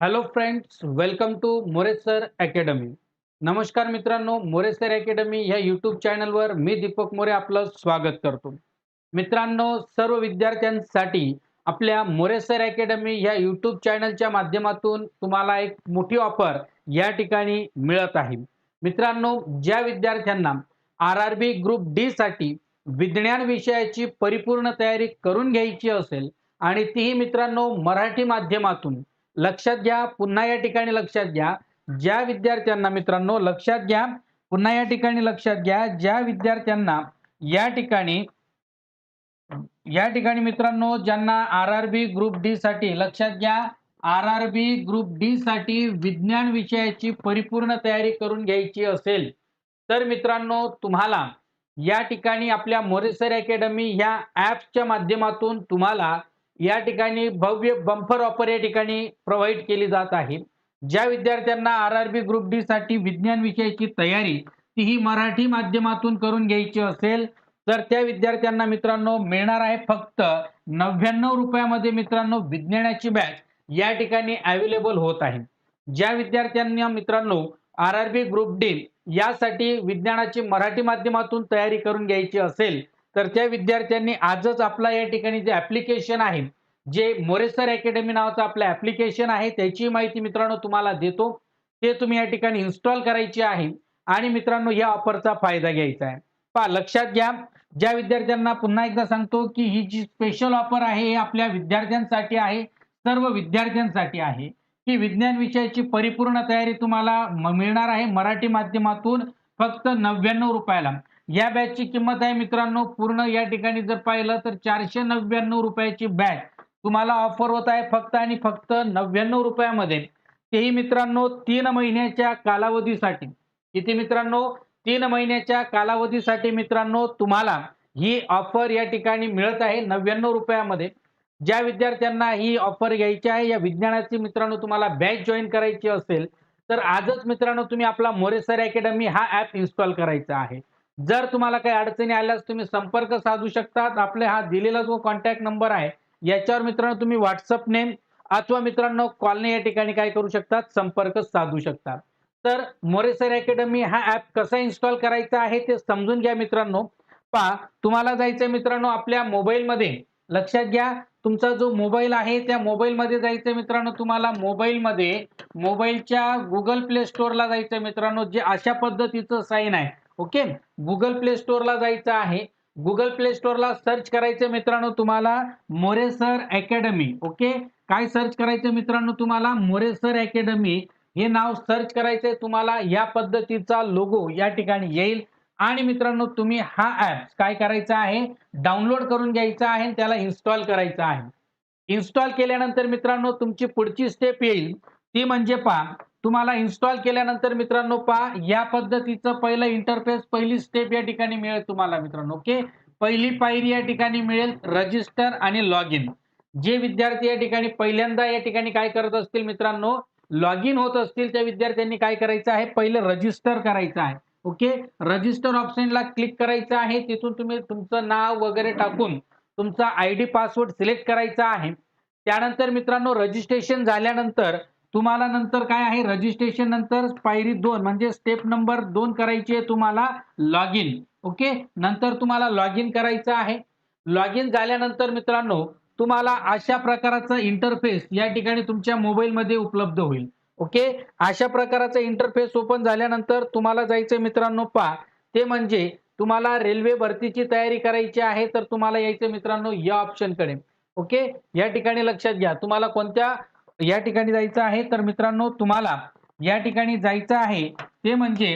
Hello friends welcome to More sir academy नमस्कार मित्रांनो मोरेसर academy ह्या यूट्यूब चॅनलवर मी दीपक मोरे आपलं स्वागत करतो. मित्रांनो सर्व विद्यार्थ्यांसाठी आपल्या मोरेसर अकॅडमी ह्या यूट्यूब चॅनलच्या माध्यमातून तुम्हाला एक मोठी ऑफर या ठिकाणी मिळत आहे. मित्रांनो ज्या विद्यार्थ्यांना R R B group D साठी विज्ञान विषयाची परिपूर्ण तयारी करून घ्यायची असेल आणि तीही मित्रांनो मराठी माध्यमातून लक्षात घ्या पुन्हा या ठिकाणी लक्षात घ्या. ज्या विद्यार्थ्यांना मित्रांनो लक्षात घ्या पुन्हा या ठिकाणी लक्षात घ्या. ज्या विद्यार्थ्यांना या ठिकाणी या ठिकाणी मित्रांनो ज्यांना R R B group D साठी लक्षात घ्या R R B group D साठी विज्ञान विषयाची परिपूर्ण तयारी करून घ्यायची असेल तर मित्रांनो तुम्हाला या ठिकाणी आपल्या मोरेसर अकॅडमी ह्या ॲप्सच्या माध्यमातून तुम्हाला या ठिकाणी भव्य बंपर ऑफर या ठिकाणी प्रोव्हाइड केली जात आहे. ज्या विद्यार्थ्यांना R R B group D साठी विज्ञान विषयाची तयारी तीही मराठी माध्यमातून करून घ्यायची असेल तर त्या विद्यार्थ्यांना मित्रांनो मिळणार आहे फक्त नव्याण्णव रुपयामध्ये मित्रांनो विज्ञानाची बॅच या ठिकाणी अवेलेबल होत आहे. ज्या विद्यार्थ्यांना मित्रांनो R R B group D यासाठी विज्ञानाची मराठी माध्यमातून तयारी करून घ्यायची असेल तर त्या विद्यार्थ्यांनी आजच आपला या ठिकाणी जे ऍप्लिकेशन आहे जे मोरेसर अकॅडमी नावाचं आपलं ऍप्लिकेशन आहे त्याची माहिती मित्रांनो तुम्हाला देतो. ते तुम्ही या ठिकाणी इन्स्टॉल करायची आहे आणि मित्रांनो या ऑफरचा फायदा घ्यायचा आहे. पहा लक्षात घ्या ज्या विद्यार्थ्यांना पुन्हा एकदा सांगतो की ही जी स्पेशल ऑफर आहे हे आपल्या विद्यार्थ्यांसाठी आहे सर्व विद्यार्थ्यांसाठी आहे. की विज्ञान विषयाची परिपूर्ण तयारी तुम्हाला मिळणार आहे मराठी माध्यमातून फक्त नव्याण्णव रुपयाला. या बॅचची किंमत आहे मित्रांनो पूर्ण या ठिकाणी जर पाहिलं तर चारशे नव्याण्णव रुपयाची बॅच तुम्हाला ऑफर होत आहे फक्त आणि फक्त नव्याण्णव रुपयामध्ये. तेही मित्रांनो तीन महिन्याच्या कालावधीसाठी. किती मित्रांनो तीन महिन्याच्या कालावधीसाठी मित्रांनो तुम्हाला ही ऑफर या ठिकाणी मिळत आहे नव्याण्णव रुपयामध्ये. ज्या विद्यार्थ्यांना ही ऑफर घ्यायची आहे या विज्ञानाची मित्रांनो तुम्हाला बॅच जॉईन करायची असेल तर आजच मित्रांनो तुम्ही आपला मोरेसर अकॅडमी हा ऍप इन्स्टॉल करायचा आहे. जर तुम्हाला काही अडचणी आल्यास तुम्ही संपर्क साधू शकतात. आपले हा दिलेला जो कॉन्टॅक्ट नंबर आहे. याच्यावर मित्रांनो तुम्ही व्हॉट्सअप नेम अथवा मित्रांनो कॉलनी या ठिकाणी काय करू शकतात? संपर्क साधू शकतात. तर मोरेसर अकॅडमी हा ऍप कसा इन्स्टॉल करायचा आहे ते समजून घ्या मित्रांनो. पहा तुम्हाला जायचं मित्रांनो आपल्या मोबाईलमध्ये लक्षात घ्या तुमचा जो मोबाईल आहे त्या मोबाईलमध्ये जायचं मित्रांनो तुम्हाला मोबाईलमध्ये मोबाईलच्या गुगल प्ले स्टोअरला जायचं मित्रांनो जे अशा पद्धतीचं साईन आहे. ओके? गुगल प्ले स्टोअरला जायचं आहे. गुगल प्ले स्टोअरला सर्च करायचं मित्रांनो तुम्हाला मोरेसर अकॅडमी ओके? काय सर्च करायचं मित्रांनो तुम्हाला? मोरेसर अकॅडमी हे नाव सर्च करायचंय तुम्हाला. या पद्धतीचा लोगो या ठिकाणी येईल. आणि मित्रांनो तुम्ही हा ऍप काय करायचा आहे? डाउनलोड करून घ्यायचा आहे त्याला इन्स्टॉल करायचा आहे. इन्स्टॉल केल्यानंतर मित्रांनो तुमची पुढची स्टेप येईल. ती म्हणजे पहा तुम्हाला इन्स्टॉल केल्यानंतर मित्रांनो पहा या पद्धतीचं पहिलं इंटरफेस पहिली स्टेप या ठिकाणी मिळेल तुम्हाला मित्रांनो ओके पहिली पायरी या ठिकाणी मिळेल रजिस्टर आणि लॉग इन जे विद्यार्थी या ठिकाणी पहिल्यांदा या ठिकाणी काय करत असतील मित्रांनो लॉग इन होत असतील त्या विद्यार्थ्यांनी काय करायचं आहे? पहिलं रजिस्टर करायचं आहे ओके रजिस्टर ऑप्शनला क्लिक करायचं आहे तिथून तुम्ही तुमचं नाव वगैरे टाकून तुमचा आय डी पासवर्ड सिलेक्ट करायचा आहे. त्यानंतर मित्रांनो रजिस्ट्रेशन झाल्यानंतर तुम्हाला नंतर काय आहे? रजिस्ट्रेशन नंतर पायरी दोन म्हणजे स्टेप नंबर दोन करायची आहे तुम्हाला लॉग इन ओके नंतर तुम्हाला लॉग इन करायचं आहे. लॉग इन झाल्यानंतर मित्रांनो तुम्हाला अशा प्रकारचा इंटरफेस या ठिकाणी तुमच्या मोबाईलमध्ये उपलब्ध होईल. ओके अशा प्रकारचा इंटरफेस ओपन झाल्यानंतर तुम्हाला जायचं मित्रांनो पा. ते म्हणजे तुम्हाला रेल्वे भरतीची तयारी करायची आहे तर तुम्हाला यायचं मित्रांनो या ऑप्शनकडे ओके या ठिकाणी लक्षात घ्या. तुम्हाला कोणत्या या ठिकाणी जायचं आहे. तर मित्रांनो तुम्हाला या ठिकाणी जायचं आहे ते म्हणजे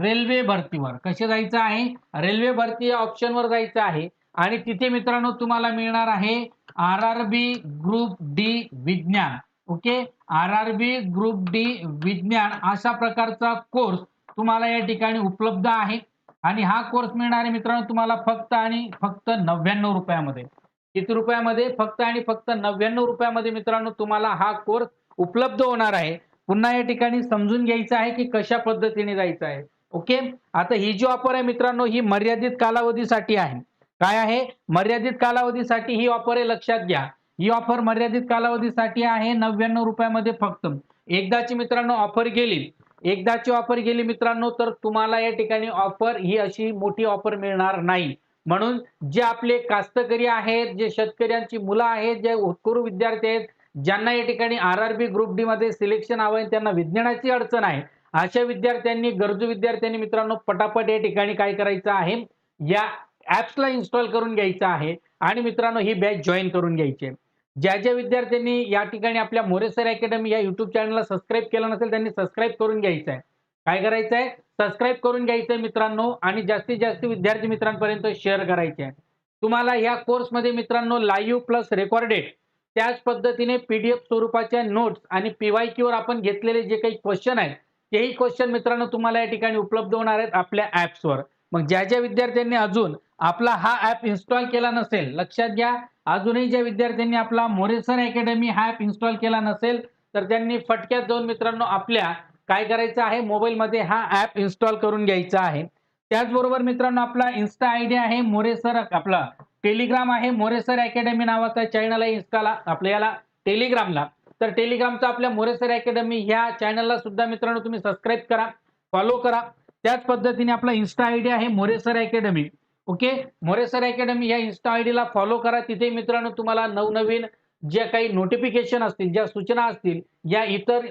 रेल्वे भरतीवर. कसे जायचं आहे? रेल्वे भरती या ऑप्शनवर जायचं आहे. आणि तिथे मित्रांनो तुम्हाला मिळणार आहे R R B group D विज्ञान. Okay R R B group D विज्ञान अशा प्रकारचा कोर्स तुम्हाला या ठिकाणी उपलब्ध आहे. आणि हा कोर्स मिळणार आहे मित्रांनो तुम्हाला फक्त आणि फक्त नव्याण्णव रुपयामध्ये. किती रुपयामध्ये? फक्त आणि फक्त नव्याण्णव रुपयामध्ये मित्रांनो तुम्हाला हा कोर्स उपलब्ध होणार आहे. पुन्हा या ठिकाणी समजून घ्यायचं आहे की कशा पद्धतीने जायचं आहे. ओके? आता ही जी ऑफर आहे मित्रांनो ही मर्यादित कालावधीसाठी आहे. काय आहे? मर्यादित कालावधीसाठी ही ऑफर आहे लक्षात घ्या. ही ऑफर मर्यादित कालावधीसाठी आहे नव्याण्णव रुपयामध्ये फक्त. एकदाची मित्रांनो ऑफर गेली. एकदाची ऑफर गेली मित्रांनो तर तुम्हाला या ठिकाणी ऑफर ही अशी मोठी ऑफर मिळणार नाही. म्हणून जे आपले कास्तकरी आहेत जे शेतकऱ्यांची मुलं आहेत जे उत्करू विद्यार्थी आहेत ज्यांना या ठिकाणी R R B group D मध्ये सिलेक्शन हवं आहे त्यांना विज्ञानाची अडचण आहे. अशा विद्यार्थ्यांनी गरजू विद्यार्थ्यांनी मित्रांनो पटापट या ठिकाणी काय करायचं आहे? या ऍप्सला इन्स्टॉल करून घ्यायचं आहे आणि मित्रांनो ही बॅच जॉईन करून घ्यायची आहे. ज्या ज्या विद्यार्थ्यांनी या ठिकाणी आपल्या मोरेसर अकॅडमी या युट्यूब चॅनलला सबस्क्राईब केलं नसेल त्यांनी सबस्क्राईब करून घ्यायचं आहे. काय करायचं आहे सबस्क्राईब करून घ्यायचं आहे मित्रांनो आणि जास्तीत जास्त विद्यार्थी मित्रांपर्यंत शेअर करायचे आहे तुम्हाला या कोर्समध्ये मित्रांनो लाईव्ह प्लस रेकॉर्डेड त्याच पद्धतीने पीडीएफ स्वरूपाच्या नोट्स आणि पीवाय वर आपण घेतलेले जे काही क्वेश्चन आहेत तेही क्वेश्चन मित्रांनो तुम्हाला या ठिकाणी उपलब्ध होणार आहेत आपल्या ऍप्सवर मग ज्या ज्या विद्यार्थ्यांनी अजून आपला हा ऍप इन्स्टॉल केला नसेल लक्षात घ्या अजूनही ज्या विद्यार्थ्यांनी आपला मोरेसन अकॅडमी हा ऍप इन्स्टॉल केला नसेल तर त्यांनी फटक्यात जाऊन मित्रांनो आपल्या काय करायचं आहे? मोबाईलमध्ये हा ऍप इन्स्टॉल करून घ्यायचा आहे. त्याचबरोबर मित्रांनो आपला इन्स्टा आय डी आहे मोरेसर आपला टेलिग्राम आहे मोरेसर अकॅडमी नावाचा चॅनल आहे इन्स्टाला आपल्या याला टेलिग्रामला तर टेलिग्रामचा आपल्या मोरेसर अकॅडमी ह्या चॅनलला सुद्धा मित्रांनो तुम्ही सबस्क्राईब करा फॉलो करा. त्याच पद्धतीने आपला इन्स्टा आय डी आहे More sir academy okay More sir academy या इन्स्टा आय डीला फॉलो करा. तिथे मित्रांनो तुम्हाला नवनवीन ज्या काही नोटिफिकेशन असतील ज्या सूचना असतील या इतर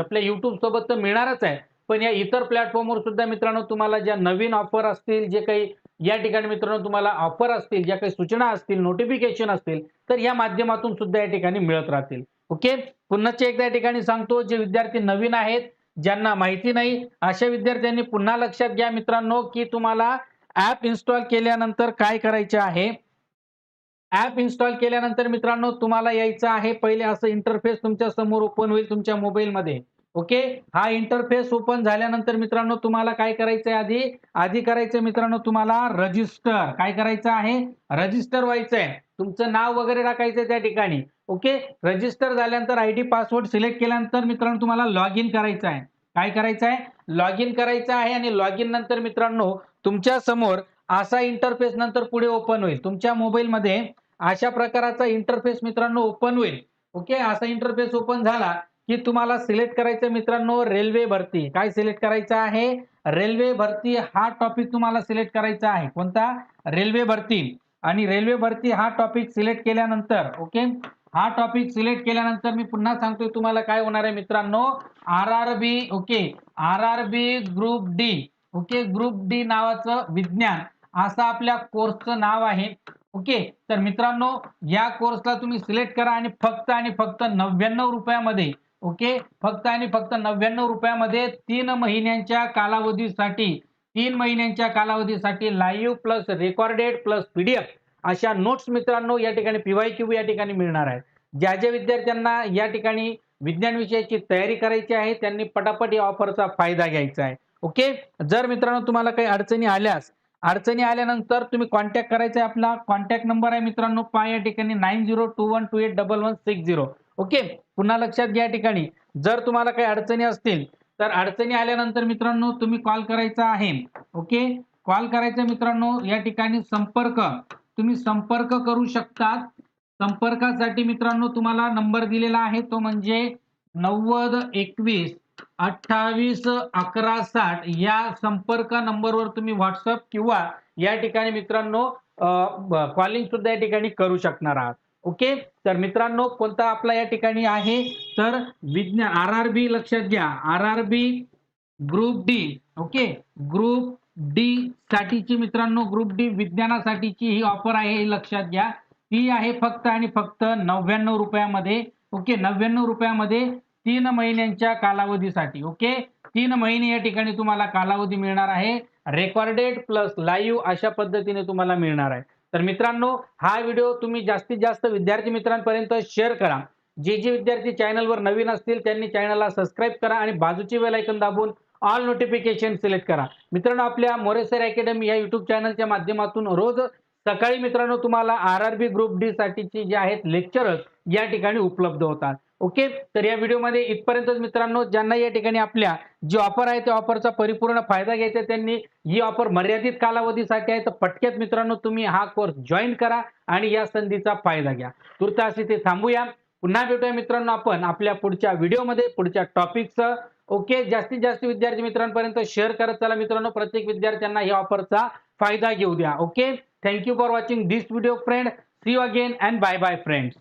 आपल्या युट्यूब सोबत तर मिळणारच आहे. पण या इतर प्लॅटफॉर्मवर सुद्धा मित्रांनो तुम्हाला ज्या नवीन ऑफर असतील जे काही या ठिकाणी मित्रांनो तुम्हाला ऑफर असतील ज्या काही सूचना असतील नोटिफिकेशन असतील तर या माध्यमातून सुद्धा या ठिकाणी मिळत राहतील. ओके पुन्हाच एकदा या ठिकाणी सांगतो जे विद्यार्थी नवीन आहेत ज्यांना माहिती नाही अशा विद्यार्थ्यांनी पुन्हा लक्षात घ्या मित्रांनो की तुम्हाला ऍप इन्स्टॉल केल्यानंतर काय करायचे आहे? ऍप इन्स्टॉल केल्यानंतर मित्रांनो तुम्हाला यायचं आहे. पहिले असं इंटरफेस तुमच्यासमोर ओपन होईल तुमच्या मोबाईलमध्ये ओके हा इंटरफेस ओपन झाल्यानंतर मित्रांनो तुम्हाला काय करायचं आहे आधी? आधी करायचं मित्रांनो तुम्हाला रजिस्टर काय करायचं आहे? रजिस्टर व्हायचं आहे तुमचं नाव वगैरे टाकायचं आहे त्या ठिकाणी. ओके रजिस्टर झाल्यानंतर आय डी पासवर्ड सिलेक्ट केल्यानंतर मित्रांनो तुम्हाला लॉग इन करायचं आहे. काय करायचं आहे? लॉग इन करायचं आहे आणि लॉग इन नंतर मित्रांनो तुमच्यासमोर असा इंटरफेस नंतर पुढे ओपन होईल. तुमच्या मोबाईलमध्ये अशा प्रकाराचा इंटरफेस मित्रांनो ओपन होईल. ओके असा इंटरफेस ओपन झाला की तुम्हाला सिलेक्ट करायचं मित्रांनो रेल्वे भरती. काय सिलेक्ट करायचं आहे? रेल्वे भरती हा टॉपिक तुम्हाला सिलेक्ट करायचा आहे. कोणता? रेल्वे भरती. आणि रेल्वे भरती हा टॉपिक सिलेक्ट केल्यानंतर ओके हा टॉपिक सिलेक्ट केल्यानंतर मी पुन्हा सांगतोय तुम्हाला काय होणार आहे मित्रांनो? R R B okay R R B group D okay group D नावाचं विज्ञान. असं आपल्या कोर्सचं नाव आहे. ओके तर मित्रांनो या कोर्सला तुम्ही सिलेक्ट करा आणि फक्त आणि फक्त नव्याण्णव रुपयामध्ये ओके फक्त आणि फक्त नव्याण्णव रुपयामध्ये तीन महिन्यांच्या कालावधीसाठी तीन महिन्यांच्या कालावधीसाठी live plus recorded plus PDF अशा नोट्स मित्रांनो या ठिकाणी पीवाय क्यू या ठिकाणी मिळणार आहे. ज्या ज्या विद्यार्थ्यांना या ठिकाणी विज्ञान विषयाची तयारी करायची आहे त्यांनी पटापट या ऑफरचा फायदा घ्यायचा आहे. ओके जर मित्रांनो तुम्हाला काही अडचणी आल्यास अडचणी आल्यानंतर तुम्ही कॉन्टॅक्ट करायचा आहे आपला. कॉन्टॅक्ट नंबर आहे मित्रांनो. पा या ठिकाणी nine zero two one two eight double one six zero okay पुन्हा लक्षात घ्या ठिकाणी. जर तुम्हाला काही अडचणी असतील तर अडचणी आल्यानंतर मित्रांनो तुम्ही कॉल करायचा आहे. ओके कॉल करायचा मित्रांनो या ठिकाणी संपर्क. तुम्ही संपर्क करू शकतात. संपर्कासाठी मित्रांनो तुम्हाला नंबर दिलेला आहे. तो म्हणजे नव्वद एकवीस अठ्ठावीस अकरा साठ या संपर्क नंबरवर तुम्ही व्हॉट्सअप किंवा या ठिकाणी मित्रांनो कॉलिंग सुद्धा या ठिकाणी करू शकणार आहात. ओके तर मित्रांनो कोणता आपला या ठिकाणी आहे? तर विज्ञान आर आर बी लक्षात घ्या. R R B group D okay group D साठीची मित्रांनो ग्रुप डी विज्ञानासाठीची ही ऑफर आहे हे लक्षात घ्या. ती आहे फक्त आणि फक्त नव्याण्णव रुपयामध्ये. ओके नव्याण्णव रुपयामध्ये तीन महिन्यांच्या कालावधीसाठी ओके तीन महिने या ठिकाणी तुम्हाला कालावधी मिळणार आहे. रेकॉर्डेड प्लस लाईव्ह अशा पद्धतीने तुम्हाला मिळणार आहे. तर मित्रांनो हा व्हिडिओ तुम्ही जास्तीत जास्त विद्यार्थी मित्रांपर्यंत शेअर करा. जे जे विद्यार्थी चॅनलवर नवीन असतील त्यांनी चॅनलला सबस्क्राईब करा आणि बाजूची बेल ऐकून दाबून ऑल नोटिफिकेशन सिलेक्ट करा. मित्रांनो आपल्या मोरेसर अकॅडमी या युट्यूब चॅनलच्या माध्यमातून रोज सकाळी मित्रांनो तुम्हाला R R B group D साठीची जे आहेत लेक्चरर्स या ठिकाणी उपलब्ध होतात. ओके? तर या व्हिडिओमध्ये इथपर्यंतच मित्रांनो ज्यांना या ठिकाणी आपल्या जी ऑफर आहे त्या ऑफरचा परिपूर्ण फायदा घ्यायचा त्यांनी ही ऑफर मर्यादित कालावधीसाठी आहे. तर पटक्यात मित्रांनो तुम्ही हा कोर्स जॉईन करा आणि या संधीचा फायदा घ्या. तुर्तास इथे थांबूया. पुन्हा भेटूया मित्रांनो आपण आपल्या पुढच्या व्हिडिओमध्ये पुढच्या टॉपिकचं ओके? जास्तीत जास्त विद्यार्थी मित्रांपर्यंत शेअर करत चला मित्रांनो. प्रत्येक विद्यार्थ्यांना या ऑफरचा फायदा घेऊ द्या. Okay? Thank you for watching this video friend see you again and bye bye friends